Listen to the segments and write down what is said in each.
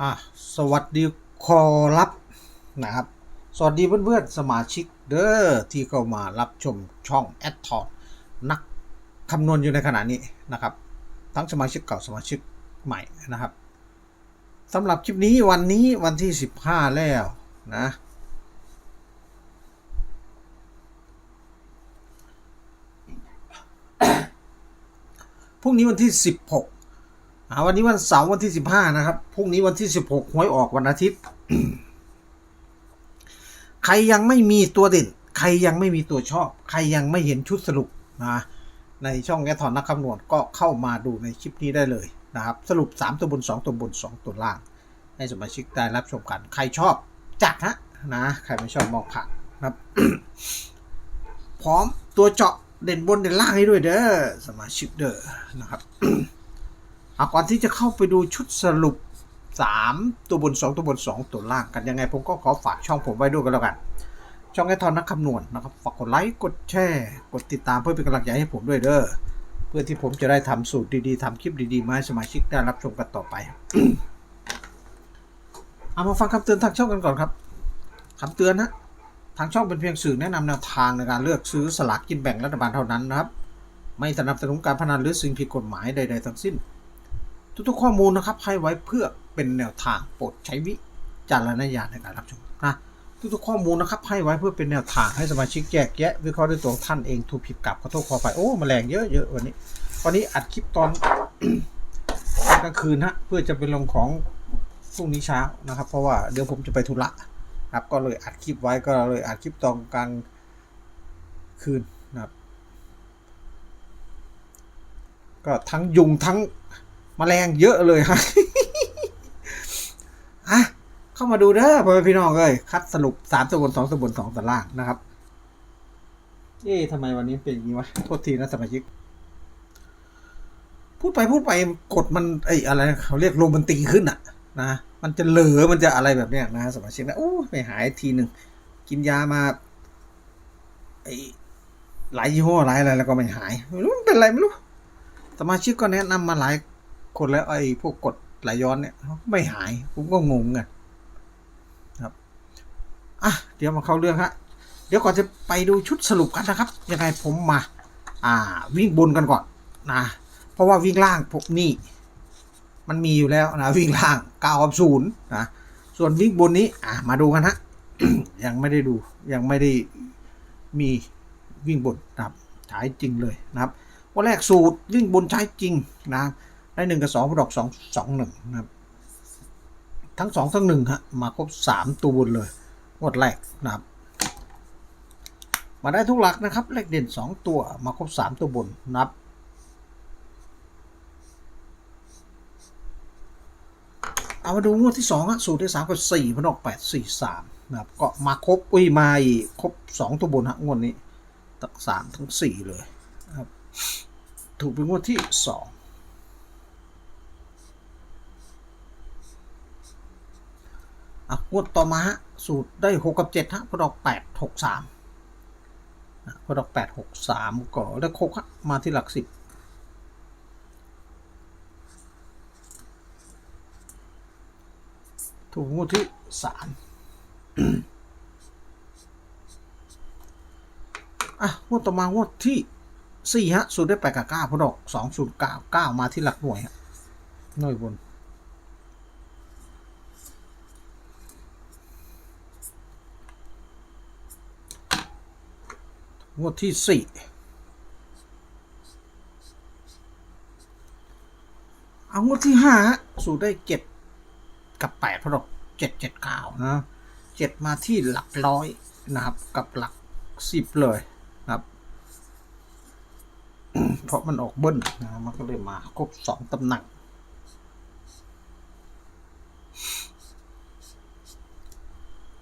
อะสวัสดีขอรับนะครับ สวัสดีเพื่อนๆสมาชิกเด้อที่เข้ามารับชมช่องแอดทอนักคำนวณอยู่ในขณะนี้นะครับ ทั้งสมาชิกเก่าสมาชิกใหม่นะครับสำหรับคลิปนี้วันนี้วันที่ 15 แล้วนะพรุ่งนี้วันที่ 16 อาวันนี้วันเสาร์วันที่15นะครับ พรุ่งนี้วันที่16หวยออกวันอาทิตย์ ใครยังไม่มีตัวเด่น ใครยังไม่มีตัวชอบ ใครยังไม่เห็นชุดสรุปนะในช่องแอทอนนักคำนวณก็เข้ามาดูในคลิปนี้ได้เลยนะครับ สรุป 3 ตัวบน 2 ตัวบน 2 ตัวล่าง ให้สมาชิกได้รับชมกัน ใครชอบจัดฮะนะ ใครไม่ชอบมองผ่านนะครับ พร้อมตัวเจาะเด่นบนเด่นล่างให้ด้วยเด้อสมาชิกเด้อนะครับ เอาก่อนที่จะเข้าไปดูชุดสรุป 3 ตัวบน 2 ตัวบน 2 ตัวล่างกันยังไง ผมก็ขอฝากช่องผมไว้ด้วยกันแล้วกัน ช่องไอทอนนักคำนวณนะครับ ฝากกดไลค์ กดแชร์ กดติดตามเพื่อเป็นกำลังใจให้ผมด้วยเด้อ เพื่อที่ผมจะได้ทำสูตรดีๆทำคลิปดีๆ มาให้สมาชิกได้รับชมกันต่อไปเอามาฟังคำเตือนทางช่องกันก่อนครับคำเตือนนะทางช่องเป็นเพียงสื่อแนะนำแนวทางในการเลือกซื้อสลากกินแบ่งรัฐบาลเท่านั้นนะครับ ไม่สนับสนุนการพนันหรือสิ่งผิดกฎหมายใด ๆ ทั้งสิ้น ทุกๆข้อมูลนะครับให้ไว้เพื่อเป็นแนวทางโปรดใช้วิจารณญาณในการรับชมนะทุกๆข้อมูลนะครับให้ไว้เพื่อเป็นแนวทางให้สมาชิกแยกแยะวิเคราะห์ด้วยตัวท่านเองถูกผิดกลับขอโทษขอไปโอ้มแมลงเยอะเยอะวันนี้ วันนี้อัดคลิปตอนตอนกลางคืนฮะเพื่อจะเป็นลงของพรุ่งนี้เช้านะครับ เพราะว่าเดี๋ยวผมจะไปธุระครับก็เลยอัดคลิปไว้ก็เลยอัดคลิปตอนกลางคืนนะครับ ก็ทั้งยุงทั้ง มแมลงเยอะเลยฮะอะเข้ามาดูเด้อพ่อพี่น้องเลยคัดสรุปสามตัวนสองตัวนสองตัวล่างนะครับเอ๊ะทำไมวันนี้เป็นอย่างนี้วะโทษทีนะสมาชิก พูดไปพูดไปกดมันไอ้อะไรเขาเรียกลมมันตีขึ้นอะ นะมันจะเหลือมันจะอะไรแบบเนี้ยนะสมาชิกนะโอ้ไม่หายทีหนึ่งกินยามาไอ้หลายยี่ห้อหลายอะไรแล้วก็ไม่หายไม่รู้เป็นอะไรไม่รู้สมาชิกก็แนะนำมาหลาย คนแล้วไอ้พวกกดไหลย้อนเนี่ยไม่หาย ผมก็งงไงครับอะเดี๋ยวมาเข้าเรื่องฮะเดี๋ยวก่อนจะไปดูชุดสรุปกันนะครับยังไงผมมา อ่า วิ่งบนกันก่อนนะเพราะว่าวิ่งล่างพวกนี้มันมีอยู่แล้วนะวิ่งล่างเก้ากับศูนย์นะส่วนวิ่งบนนี้ อ่ามาดูกันฮะยังไม่ได้ดูยังไม่ได้มีวิ่งบนนะครับใช้จริงเลยนะครับวันแรกสูตรวิ่งบนใช้จริงนะ ได้หนึ่งกับสองดอกสองสองหนึ่งนะครับ ทั้งสองทั้งหนึ่งฮะมาครบสามตัวบนเลยงวดแรกนะครับ มาได้ทุกหลักนะครับเลขเด่นสองตัวมาครบสามตัวบนนับเอามาดูงวดที่สองอะสูตรที่สามกับสี่พนออกแปดสี่สามนะครับก็มาครบอุ้ยมาอีกครบสองตัวบนฮะงวดนี้ทั้งสามทั้งสี่เลยนะครับถูกเป็นงวดที่ส องอะงวดต่อมาฮะสูตรได้หกกับเจ็ดฮะพอดอกแปดหกสามพอดอกแปดหกสามก็ได้โคกฮะมาที่หลักสิบถูกงวดที่สามอะงวดต่อมางวดที่สี่ฮะสูตรได้แปดกับเก้าพอดอกสองศูนย์เก้าเก้ามาที่หลักหน่วยฮะหน่วยบน งวดที่สี่เอางวดที่ห้าสูตรได้เจ็ดกับแปดพอดอกเจ็ดเจ็ดเก้านะเจ็ดมาที่หลักร้อยนะครับ กับหลักสิบเลยนะครับ เพราะมันออกเบิ้ลนะมันก็เลยมาครบสองตำแหน่ง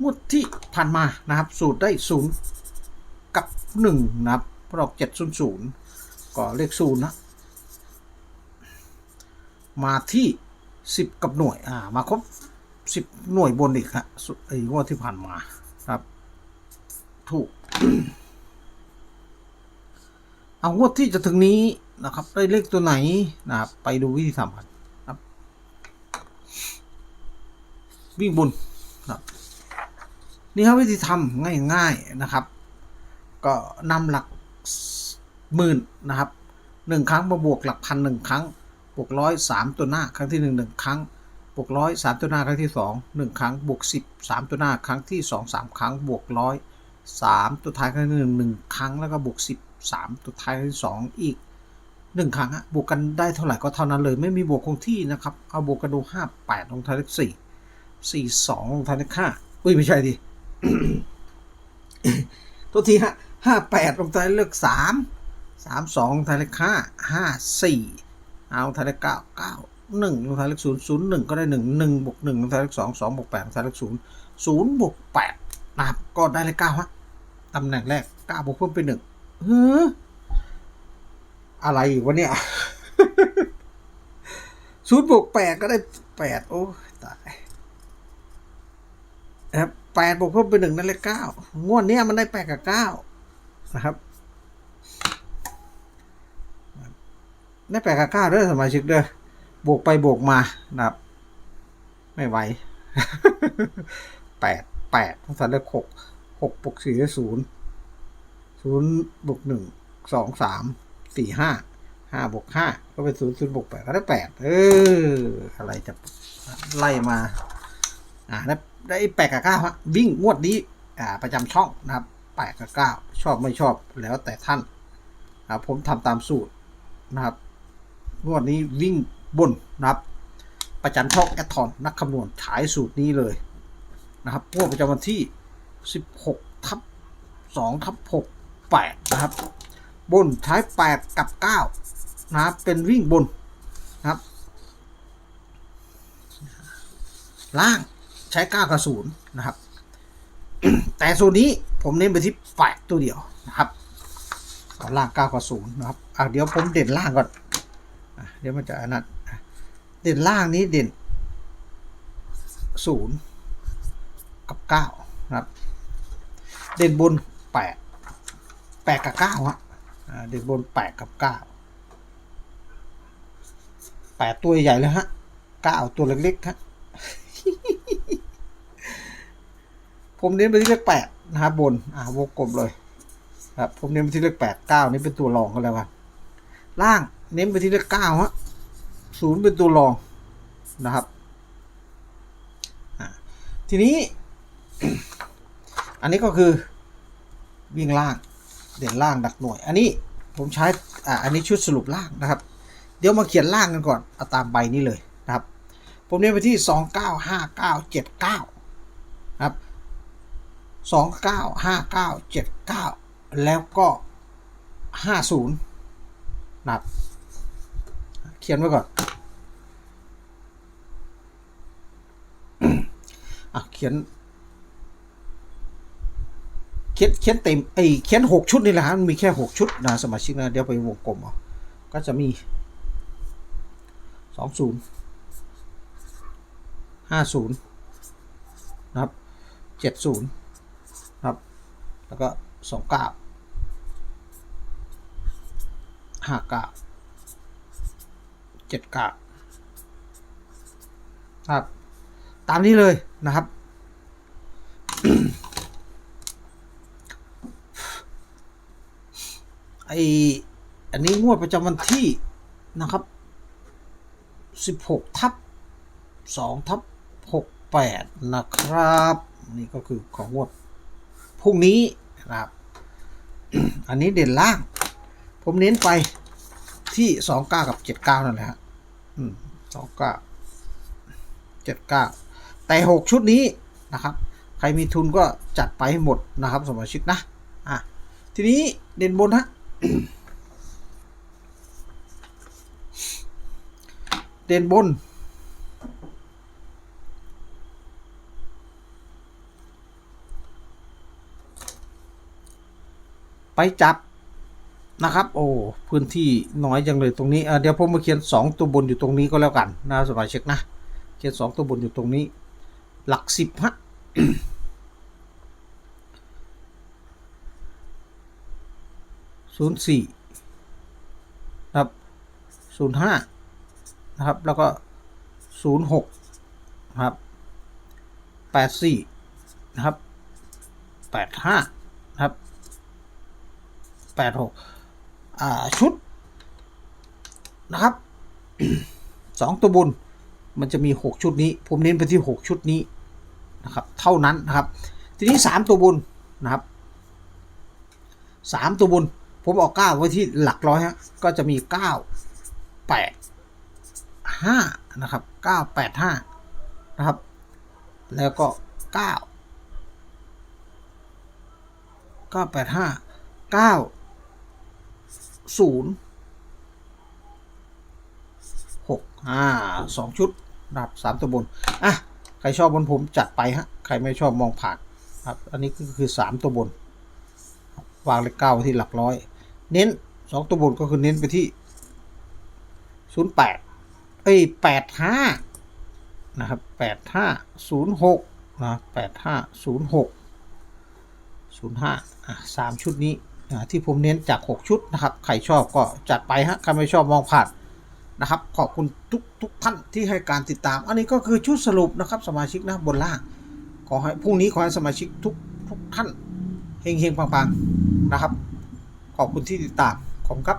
งวดที่ผ่านมานะครับ สูตรได้ศูนย์ หนึ่งนะครับเพราะดอกเจ็ดศูนย์ศูนย์ก็เลขศูนย์นะมาที่สิบกับหน่วยอ่ามาครบสิบหน่วยบนอีกฮะสุดไอ้งวดที่ผ่านมาครับ ถูก เอางวดที่จะถึงนี้นะครับ ได้เลขตัวไหนนะครับไปดูวิธีทำกันครับ วิ่งบนนะครับนี่ครับวิธีทำง่ายๆนะครับ ก็นำหลักหมื่นนะครับหนึ่งครั้งมาบวกหลักพันหนึ่งครั้ง บวกร้อยสามตัวหน้าครั้งที่หนึ่งหนึ่งครั้ง บวกร้อยสามตัวหน้าครั้งที่สองหนึ่งครั้ง บวกสิบสามตัวหน้าครั้งที่สองสามครั้ง บวกร้อยสามตัวท้ายครั้งที่หนึ่งหนึ่งครั้ง แล้วก็บวกสิบสามตัวท้ายครั้งที่สองอีกหนึ่งครั้งบวกกันได้เท่าไหร่ก็เท่านั้นเลย ไม่มีบวกคงที่นะครับ เอาบวกกันดูห้าแปดลงท้ายเลขสี่สี่สองลงท้ายเลขห้าอุ้ยไม่ใช่ดิตัวทีฮะ ห้าแปดลงท้ายเลขสามสามสองลงท้ายเลขห้าห้าสี่เอาลงท้ายเลขเก้าเก้าหนึ่งลงท้ายเลขศูนย์ศูนย์หนึ่งก็ได้หนึ่งหนึ่งบวกหนึ่งลงท้ายเลขสองสองบวกแปดลงท้ายเลขศูนย์ศูนย์บวกแปดนะครับก็ได้เลขเก้าฮะตำแหน่งแรกเก้าบวกเพิ่มเป็นหนึ่งเฮ้ออะไรอีกวะเนี่ยศูนย์บวกแปดก็ได้แปดโอ้ตายนะครับแปดบวกเพิ่มเป็นหนึ่งนั่นเลขเก้างวดเนี้ยมันได้แปดกับเก้า นะครับได้แปดกับเก้าเด้อสมาชิกเด้อบวกไปบวกมานะครับ ไม่ไหวแปดแปดต้องใส่เลขหกหกบวกสี่ได้ศูนย์ศูนย์บวกหนึ่งสองสามสี่ห้าห้าบวกห้าก็เป็นศูนย์ศูนย์บวกแปดก็ได้แปดเอออะไรจะไล่มา อ่าได้ได้แปดกับเก้าฮะวิ่งงวดนี้ อ่าประจำช่องนะครับ แปดกับเก้าชอบไม่ชอบแล้วแต่ท่านอ่าผมทำตามสูตรนะครับงวดนี้วิ่งบนนะครับ ประจันช่องแอทอนนักคำนวณฉายสูตรนี้เลยนะครับงวดประจำวันที่ 16ทับ2ทับ6 8 นะครับ บนใช้8กับ 9 นะครับ เป็นวิ่งบนนะครับ ล่างใช้ 9 กับ 0 นะครับ แต่สูตรนี้ผมเน้นไปที่8ตัวเดียวนะครับเอาล่าง9กับ0นย์นะครับอะเดี๋ยวผมเด่นล่างก่อนอเดี๋ยวมันจะอันนั้นเด่นล่างนี้เด่นศูนย์กับเก้านะครับ เด่นบนแปดแปดกับเก้าฮะเด่นบนแปดกับเก้าแปดตัวใหญ่เลยฮะเก้าตัวเล็กๆฮะ ผมเน้นไปที่เลขแปดนะครับบนอ่าวงกลมเลยครับผมเน้นไปที่เลขแปดเก้านี่เป็นตัวรองกันแล้วกันล่างเน้นไปที่เลขเก้าฮะศูนย์เป็นตัวรองนะครับทีนี้ อันนี้ก็คือวิ่งล่างเด่นล่างดักหน่วย อันนี้ผมใช้อ่าอันนี้ชุดสรุปล่างนะครับ เดี๋ยวมาเขียนล่างกันก่อนเอาตามใบนี้เลยนะครับ ผมเน้นไปที่สองเก้าห้าเก้าเจ็ดเก้าครับ สองเก้าห้าเก้าเจ็ดเก้าแล้วก็ห้าศูนย์นะครับเขียนไว้ก่อนอะเขียน เขียนเขียนเต็มไอเขียนหกชุดนี่แหละฮะมันมีแค่หกชุดนะสมาชิกนะ เดี๋ยวไปวงกลมเอาก็จะมีสองศูนย์ห้าศูนย์นะครับเจ็ดศูนย์ แล้วก็สองเก้าห้าเก้าเจ็ดเก้าครับตามนี้เลยนะครับ ไออันนี้งวดประจำวันที่นะครับสิบหกทับสองทับหกแปดนะครับ นี่ก็คือของงวดพรุ่งนี้ นะครับ อันนี้เด่นล่าง ผมเน้นไปที่สองเก้ากับเจ็ดเก้านั่นแหละฮะสองเก้าเจ็ดเก้าแต่หกชุดนี้นะครับ ใครมีทุนก็จัดไปให้หมดนะครับ สมาชิกนะอะทีนี้เด่นบนฮะเด่นบน จับนะครับ โอ้พื้นที่น้อยจังเลยตรงนี้เดี๋ยวผมมาเขียนสองตัวบนอยู่ตรงนี้ก็แล้วกันนะสมาชิกนะ เขียนสองตัวบนอยู่ตรงนี้ หลักสิบฮะศูนย์สี่นะครับศูนย์ห้านะครับ แล้วก็ศูนย์หกนะครับแปดสี่นะครับแปดห้านะครับ 686 ชุดนะครับ2ตัวบนมันจะมี 6 ชุดนี้ ผมเน้นไปที่ 6 ชุดนี้นะครับ เท่านั้นนะครับ ทีนี้ 3 ตัวบนนะครับ3ตัวบน ผมออก9ไว้ที่หลักร้อยฮะก็จะมี 9 8 5นะครับ9 8 5นะครับ แล้วก็ 9 9 8 5 9 ศูนย์หกอ่าสองชุดนะครับสามตัวบน อะ ใครชอบบนผมจัดไปฮะ ใครไม่ชอบมองผ่านครับ อันนี้ก็คือสามตัวบน วางเลขเก้าที่หลักร้อย เน้นสองตัวบนก็คือเน้นไปที่ศูนย์แปดเอ้ยแปดห้านะครับแปดห้าศูนย์หกนะแปดห้าศูนย์หกศูนย์ห้าอะสามชุดนี้ ที่ผมเน้นจากหกชุดนะครับ ใครชอบก็จัดไปฮะ ใครไม่ชอบมองผ่านนะครับ ขอบคุณทุกทุกท่านที่ให้การติดตาม อันนี้ก็คือชุดสรุปนะครับ สมาชิกนะบนล่าง ขอให้พรุ่งนี้ขอให้สมาชิกทุกทุกท่านเฮงเฮงปังๆนะครับ ขอบคุณที่ติดตามขอบคุณครับ